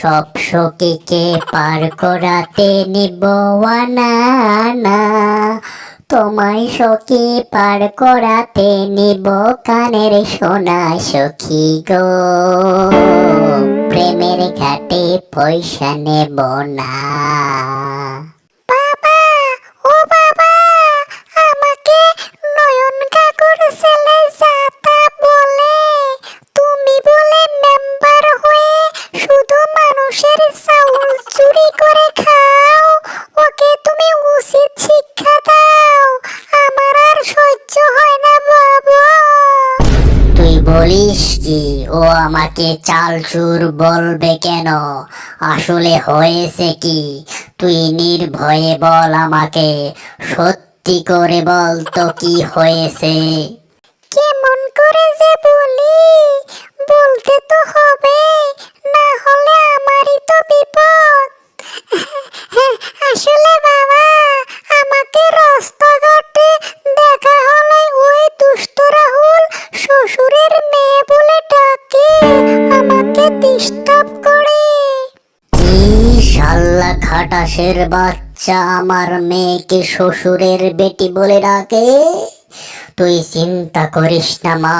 সব সখীকে পার করাতে নিব না তোমায় সখী পার করাতে নিব কানের সোনা সখী গো। প্রেমের ঘাটে পয়সা নেব না। আমাকে চাল চুর বলবে কেন? আসলে হয়েছে কি? তুই নির্ভয়ে বল আমাকে। সত্যি করে বল তো কি হয়েছে? কেমন করে যে বলি, বলতে তো হবে, না হলে আমারই তো বিপদ। আসলে বাবা, আমাকে খাটাসের বাচ্চা আমার মেয়েকে শ্বশুরের বেটি বলে ডাকে। তুই চিন্তা করিস না মা,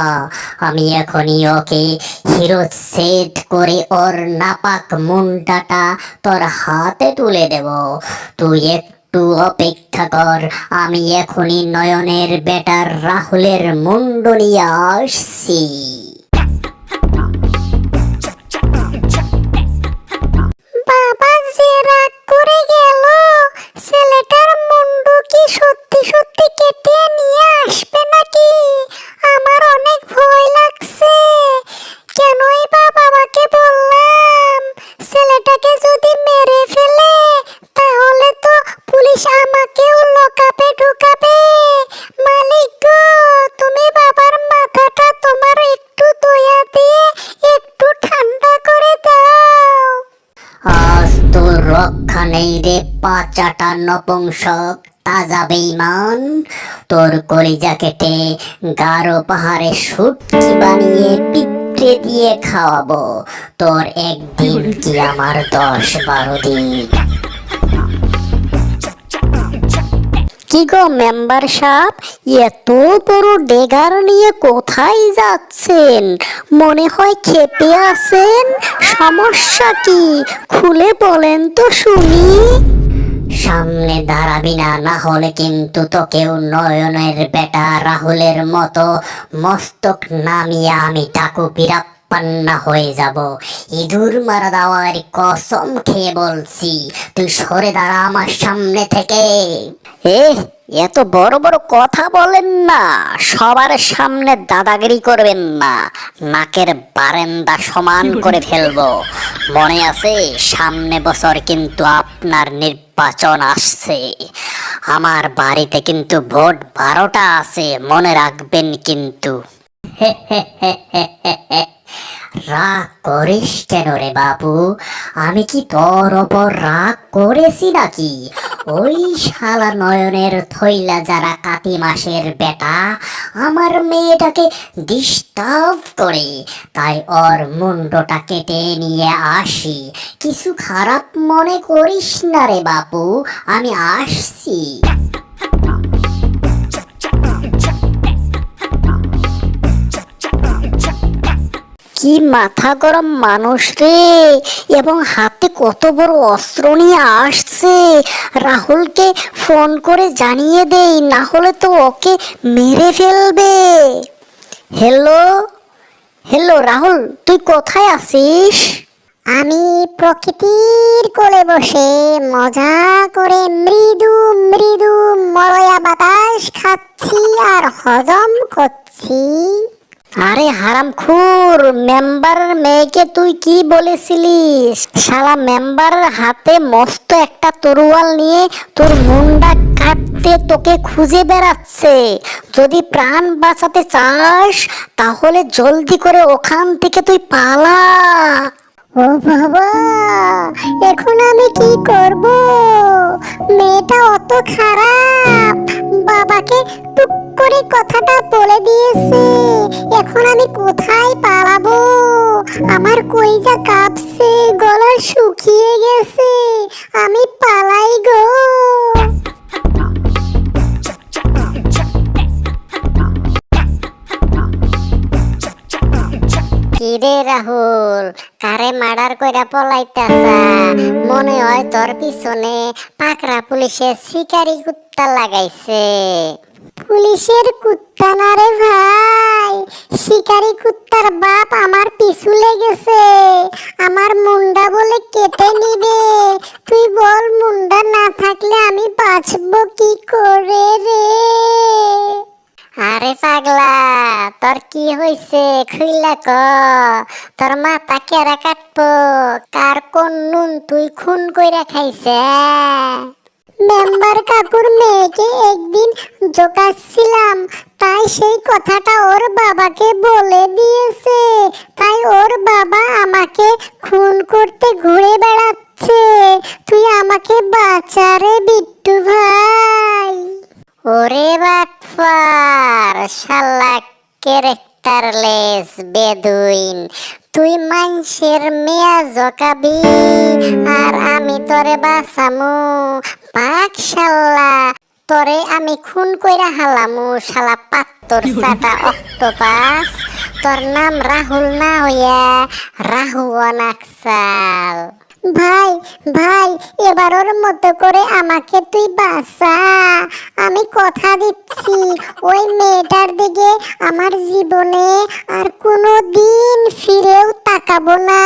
আমি এখনই ওকে হিরো সেট করে ওর নাপাক মুন্ডাটা তোর হাতে তুলে দেব। তুই একটু অপেক্ষা কর, আমি এখনই নয়নের বেটার রাহুলের মুন্ড নিয়ে আসছি। পাচাটা নপুংসক, তাজা বেইমান তোর কলিজা কেটে গারো পাহাড়ে সুটকি বানিয়ে পিঁপড়ে দিয়ে খাওয়াবো। তোর একদিন কি আমার দশ বারো দিন। কি গো মেম্বার সাহেব এত বড় ডেগার নিয়ে কোথায় যাচ্ছেন? মনে হয় খেপে আছেন? সমস্যা কি? খুলে বলেন তো শুনি। সামনে দাঁড়াবি না না হলে কিন্তু তোকেও নয়নের বেটা রাহুলের মতো মস্তক নামিয়া আমি টাকু বিরাপ্পান্না হয়ে যাব। ইঁদুর মারা দেওয়ার কসম খেয়ে বলছি তুই সরে দাঁড়া আমার সামনে থেকে। এ এত বড় বড় কথা বলেন না সবার সামনে দাদাগিরি করবেন না। নাকের বারেন্দা সমান করে ফেলব। মনে আছে সামনে বছর কিন্তু আপনার নির্বাচন আসছে। আমার বাড়িতে কিন্তু ভোট বারোটা আছে মনে রাখবেন কিন্তু। রাগ করিস কেন রে বাবু আমি কি তোর ওপর রাগ করেছি নাকি? ওই শালা নয়নের থইলা যারা কাতি মাসের বেটা, আমার মেয়েটাকে ডিস্টার্ব করে। তাই ওর মুন্ডটা কেটে নিয়ে আসি। কিছু খারাপ মনে করিস না রে বাপু, আমি আসছি। কি মাথা গরম মানুষ রে? এবং হাতে কত বড় অস্ত্র নিয়ে আসছে? রাহুলকে ফোন করে জানিয়ে দেই, না হলে তো ওকে মেরে ফেলবে। হ্যালো? হ্যালো, রাহুল, তুই কোথায় আছিস? আমি প্রকৃতির কোলে বসে মজা করে মৃদু মৃদু মলয়া বাতাস খাচ্ছি আর হজম করছি। আরে হারাম খুর মেম্বার মেয়েকে তুই কি বলেছিলিস? শালা মেম্বার হাতে মস্ত একটা তরুয়াল নিয়ে তোর মুন্ডা কাটতে তোকে খুঁজে বেড়াচ্ছে। যদি প্রাণ বাঁচাতে চাস, তাহলে জলদি করে ওখান থেকে তুই পালা। ও বাবা, এখন আমি কি করব? মেয়েটা অত খারাপ। করে কথাটা বলে দিয়েছে। এখন আমি কোথায় পালাবো? আমার কইজা কাঁপছে, গলা শুকিয়ে গেছে। আমি পালাই গো। কিরে রাহুল, কারে মার্ডার কইরা পলাইতাছা? মনে হয় তোর পিছনে পাকড়া পুলিশে শিকারি কুত্তা লাগাইছে। পুলিশের কুত্তা না রে ভাই। শিকারি কুত্তার বাপ আমার পিছু লেগেছে। আমার মুন্ডা বলে কেটে নিবে। তুই বল মুন্ডা না থাকলে আমি বাঁচবো কি করে রে? আরে পাগলা, তোর কি হইছে? খুইলা ক। তোর মাথা কেরা কাটবো? কার কোন নুন তুই খুন কইরা খাইছে মেম্বার কাকুর মেয়েকে একদিন জোকাচ্ছিলাম তাই সেই কথাটা ওর বাবাকে বলে দিয়েছে। তাই ওর বাবা আমাকে খুন করতে ঘুরে বেড়াচ্ছে। তুই আমাকে বাঁচারে বিট্টু ভাই। ওরে বাটফার শালা ক্যারেক্টারলেস বেদুইন। তুই মানুষের মেয়া জকাবি আর আমি তোরে বাঁচামু। পাক শাল্লা তোরে আমি খুন কইরা হালামু শালা পাত্তর সাটা অক্টোপাস। তোর নাম রাহুল না হইয়া রাহু অনাকসাল ভাই ভাই এবার ওর মতো করে আমাকে তুই বাঁচা। আমি কথা দিচ্ছি, ওই মেয়েটার দিকে আমার জীবনে আর কোনো দিন ফিরেও তাকাবো না।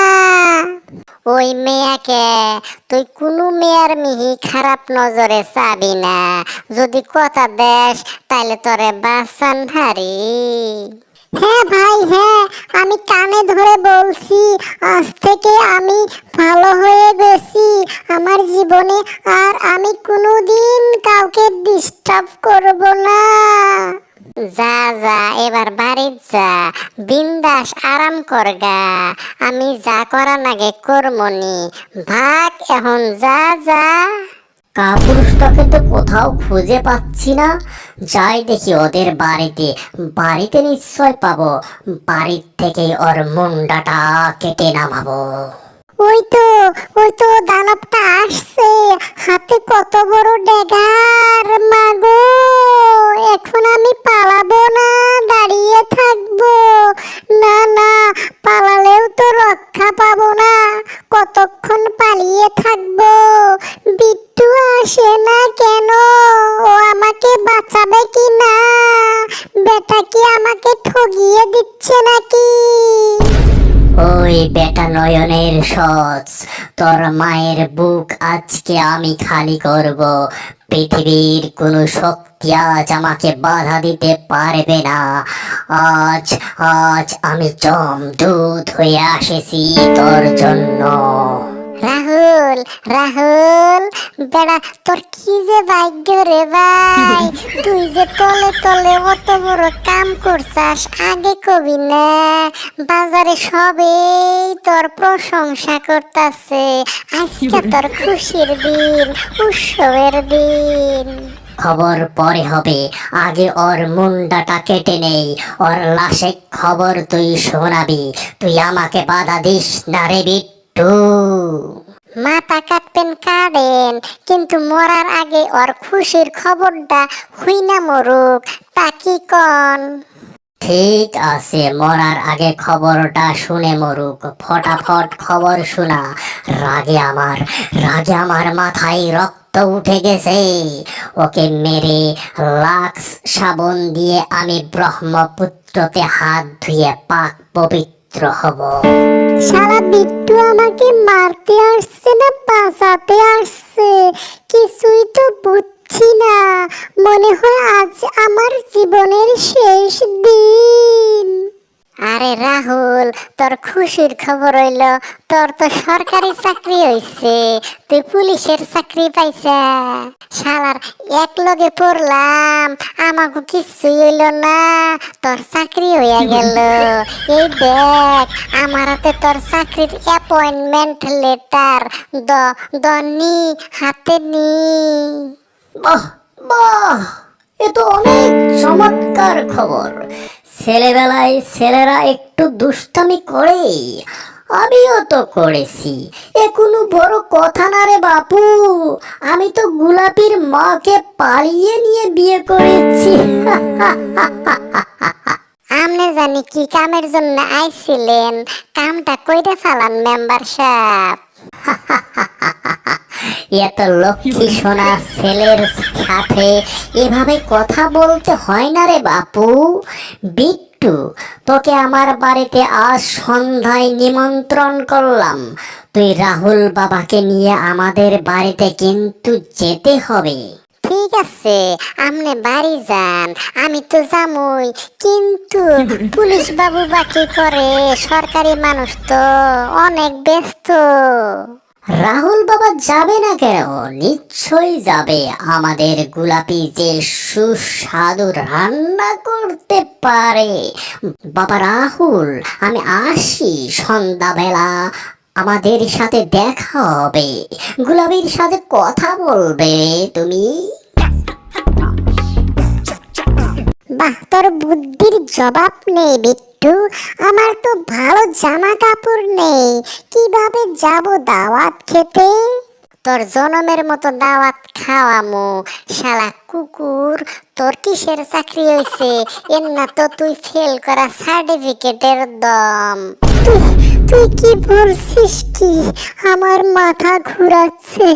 ওই মেয়াকে, তুই কোনো মেয়ের মিহি খারাপ নজরে চাবি না। যদি কথা দেস তাহলে তোরে বাসান হারি। হ্যাঁ ভাই হ্যাঁ আমি কানে ধরে বলছি, আজ থেকে আমি ভালো হয়ে গেছি। আমার জীবনে আর আমি কোনোদিন কাউকে ডিস্টার্ব করব না। যা যা, এবার বাড়ি যা। বিন্দাস আরাম করগা আমি যা করা নাগে করমনি ভাগ এখন, যা যা। কাপুরুষটাকে তো কোথাও খুঁজে পাচ্ছি না। যাই দেখি ওদের বাড়িতে। বাড়িতে নিশ্চয় পাবো। বাড়ির থেকে ওর মুন্ডাটা কেটে নামাবো। ওই তো ওই তো দানবটা আসছে। হাতে কত বড় ডেগার মাগো। এখন আমি পালাবো না, দাঁড়িয়ে থাকব। তোর মায়ের বুক আজকে আমি খালি করব। পৃথিবীর কোনো শক্তি আজ আমাকে বাধা দিতে পারবে না। আজ আজ আমি জমদূত হয়ে আসেছি তোর জন্য। রাহুল রাহুল, বেড়া, তোর কি যে ভাগ্য রে ভাই? তুই যে তলে তলে অত বড় কাম করছাস, আগে কবি না। বাজারে সবেই তোর প্রশংসা করতাছে। আজকে তোর খুশির দিন, উৎসবের দিন। খবর পরে হবে। আগে ওর মুন্ডাটা কেটে নেই। ওর লাশে খবর তুই শোনাবি। তুই আমাকে বাধা দিস না রে বিট্টু মাথা কাটবেন কাটেন কিন্তু মরার আগে ওর খুশির খবরটা হুই না মরুক তা কি কন? ঠিক আছে মরার আগে খবরটা শুনে মরুক ফটাফট খবর শোনা। রাগে আমার রাগে আমার মাথায় রক্ত উঠে গেছে। ওকে মেরে লাক্স সাবন দিয়ে আমি ব্রহ্মপুত্রতে হাত ধুয়ে পাক পবিত্র হব। সারা বিট্টু আমাকে মারতে আসছে না, বাঁচাতে আসছে। কিছুই তো বুঝছি না। মনে হয় আজ আমার জীবনের শেষ দিন। আরে রাহুল, তোর খুশির খবর হইল, তোর তো সরকারি চাকরি হইছে, তুই পুলিশের চাকরি পাইছা। শালার এক লগে পড়লাম আমাকে কিছু হইল না, তোর চাকরি হইয়া গেল। এই দেখ, আমার হাতে তোর চাকরির অ্যাপয়েন্টমেন্ট লেটার দ দ নি হাতে নি। বাহ বাহ, এ তো অনেক চমৎকার খবর। ছেলেবেলায় ছেলেরা একটু দুষ্টামি করে আমিও তো করেছি। এ কোনো বড় কথা না রে বাপু আমি তো গোলাপির মাকে পালিয়ে নিয়ে বিয়ে করেছি। আমনে জানি কি কামের জন্য আইছিলেন কামটা কইরে ফালান মেম্বার সাহেব এত লক্ষ্মী সোনা ছেলের সাথে এভাবে কথা বলতে হয় না রে বাপু। বিট্টু, তোকে আমার বাড়িতে আজ সন্ধ্যায় নিমন্ত্রণ করলাম। তুই রাহুল বাবাকে নিয়ে আমাদের বাড়িতে কিন্তু যেতে হবে। ঠিক আছে আপনি বাড়ি যান, আমি তো যামই। কিন্তু পুলিশ বাবু বাকি করে? সরকারি মানুষ তো অনেক ব্যস্ত। রাহুল বাবা যাবে না কেন? নিশ্চয়ই যাবে। আমাদের গোলাপি যে সুস্বাদু রান্না করতে পারে। বাবা রাহুল, আমি আসি। সন্ধ্যাবেলা আমাদের সাথে দেখা হবে। গোলাপির সাথে কথা বলবে। তুমি? বাহ, তোর বুদ্ধির জবাব নেই বিট্টু। আমার তো ভালো জামা কাপড় নেই। কীভাবে যাব দাওয়াত খেতে? তোর জনমের মতো দাওয়াত খাওয়ামু, শালা কুকুর। তোর কিসের চাকরি হয়েছে এর না তো তুই ফেল করা সার্টিফিকেটের দম। তুই কি বলছিস কি? আমার মাথা ঘুরাচ্ছে।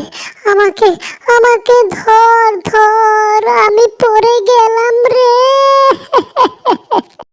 আমাকে আমাকে ধর ধর, আমি পড়ে গেলাম রে।